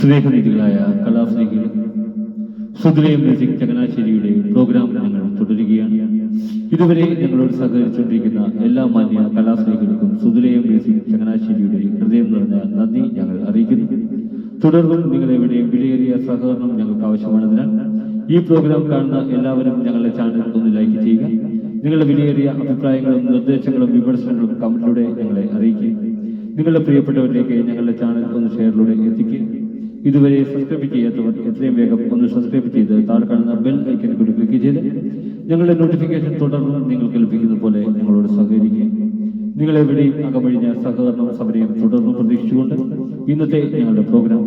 സ്നേഹനിധികളായ കലാസ്നേഹികൾ സുദ്രയം music ചങ്ങനാശ്ശേരിയുടെ programme ഞങ്ങൾ തുടരുകയാണ്. ഇതുവരെ ഞങ്ങളോട് സഹകരിച്ചുകൊണ്ടിരിക്കുന്ന എല്ലാ മാന്യ കലാസ്നേഹികൾക്കും സുദ്രയം മ്യൂസിക് ചങ്ങനാശ്ശേരിയുടെ ഹൃദയം നിറഞ്ഞ നന്ദി ഞങ്ങൾ അറിയിക്കുന്നു. തുടർന്നും നിങ്ങളെവിടെയും വിലയേറിയ സഹകരണം ഞങ്ങൾക്ക് ആവശ്യമാണതിനാൽ ഈ പ്രോഗ്രാം കാണുന്ന എല്ലാവരും ഞങ്ങളുടെ ചാനൽ ഒന്ന് ലൈക്ക് ചെയ്യുക. നിങ്ങളുടെ വിലയേറിയ അഭിപ്രായങ്ങളും നിർദ്ദേശങ്ങളും വിമർശനങ്ങളും കമന്റിലൂടെ ഞങ്ങളെ അറിയിക്കുക. നിങ്ങളുടെ പ്രിയപ്പെട്ടവരിലേക്ക് ഞങ്ങളുടെ ചാനൽ ഒന്ന് ഷെയറിലൂടെ എത്തിക്കുക ഇതുവരെ സബ്സ്ക്രൈബ് ചെയ്യാത്തവർ എത്രയും വേഗം ഒന്ന് സബ്സ്ക്രൈബ് ചെയ്ത് താഴെ കാണുന്ന ബെൽ ഐക്കൺ കൂടി ക്ലിക്ക് ചെയ്ത് ഞങ്ങളുടെ നോട്ടിഫിക്കേഷൻ തുടർന്ന് നിങ്ങൾക്ക് ലഭിക്കുന്ന പോലെ ഞങ്ങളോട് സഹകരിക്കുക നിങ്ങളെവിടെയും അകമഴിഞ്ഞ സഹകരണവും സമരം തുടർന്ന് പ്രതീക്ഷിച്ചുകൊണ്ട് ഇന്നത്തെ ഞങ്ങളുടെ പ്രോഗ്രാം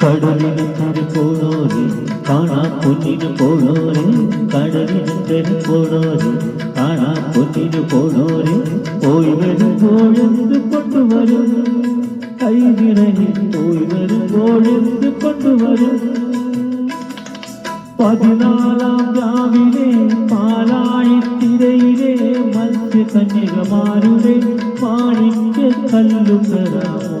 കടലിനക്കര പോണോരെ കാണാ പൊന്നിന് പോണോരെ കടലിനക്കര പോണോരെ കാണാ പൊന്നിന് പോണോരെ പോയി വരുമ്പോഴെന്ത് കൊണ്ടുവരും കൈ നിറയെ പോയി വരുമ്പോഴെന്ത് കൊണ്ടുവരും പതിനാലാം രാവിലെ പാലാഴിത്തിരയിലെ മത്സ്യകന്യകമാരുടെ മാണിക്യ കല്ലുകരാമോ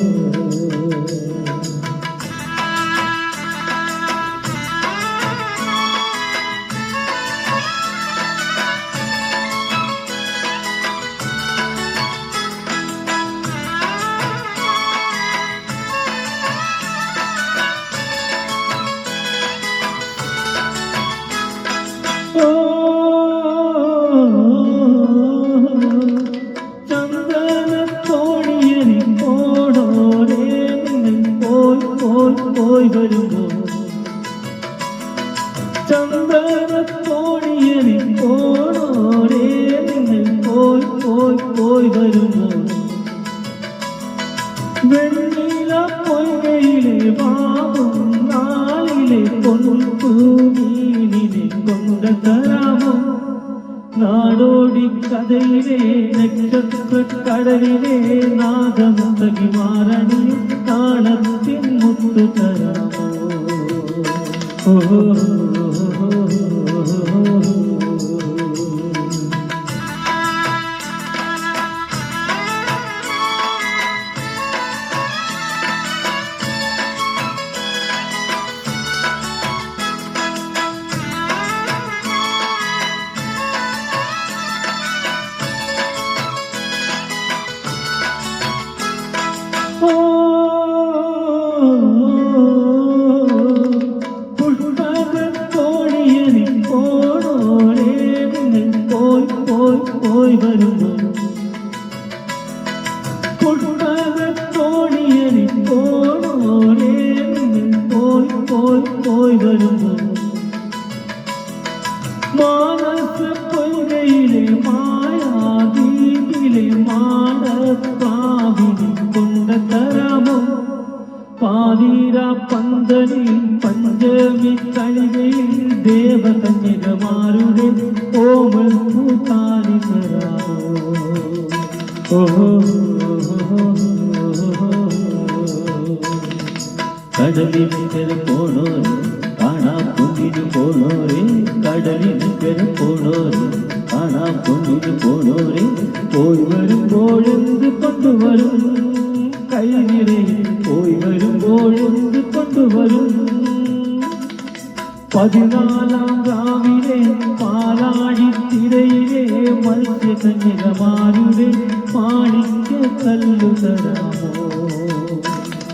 വെണ്ണില പൊയ്കയിലെ വാവും നാളിലെ പൊൻപൂമീനിനെ കൊണ്ട തരാമോ നാടോടി കഥയിലെ നക്ഷത്ര കടലിലെ നാഗമുത്തകി മാറണി താളത്തിൻ മുത്തു തരാമോ ഓ. പുഷ്പകത്തോണിയനി പോണോരേ പോയി പോയി പോയി വരുമ്പോ മാനസ പൊയ്കയിലെ മായാദീപിലെ മാനപ്പാവിനെ കൊണ്ട തരാമോ പാതീര പന്തലിൽ പഞ്ചമി കളികയിൽ ദേവകന്യകമാരുടെ ഓമൽ പൂത്താലി തരാമോ ഓഹോ கடலின் பெற போனோரே காணா பொங்கிட்டு போனோரே கடலின் பெற போனோரே காணா பொங்கிட்டு போனோரே போய் வரும் போழுந்து கொண்டு வரும் கை நிறைய போய் வரும் போழுந்து கொண்டு வரும். பதினாலாம் காவிலே பாலாடி திரையிலே மல்லிய கன்னிகமாருடே மாணிக்க கல்லு தராமோ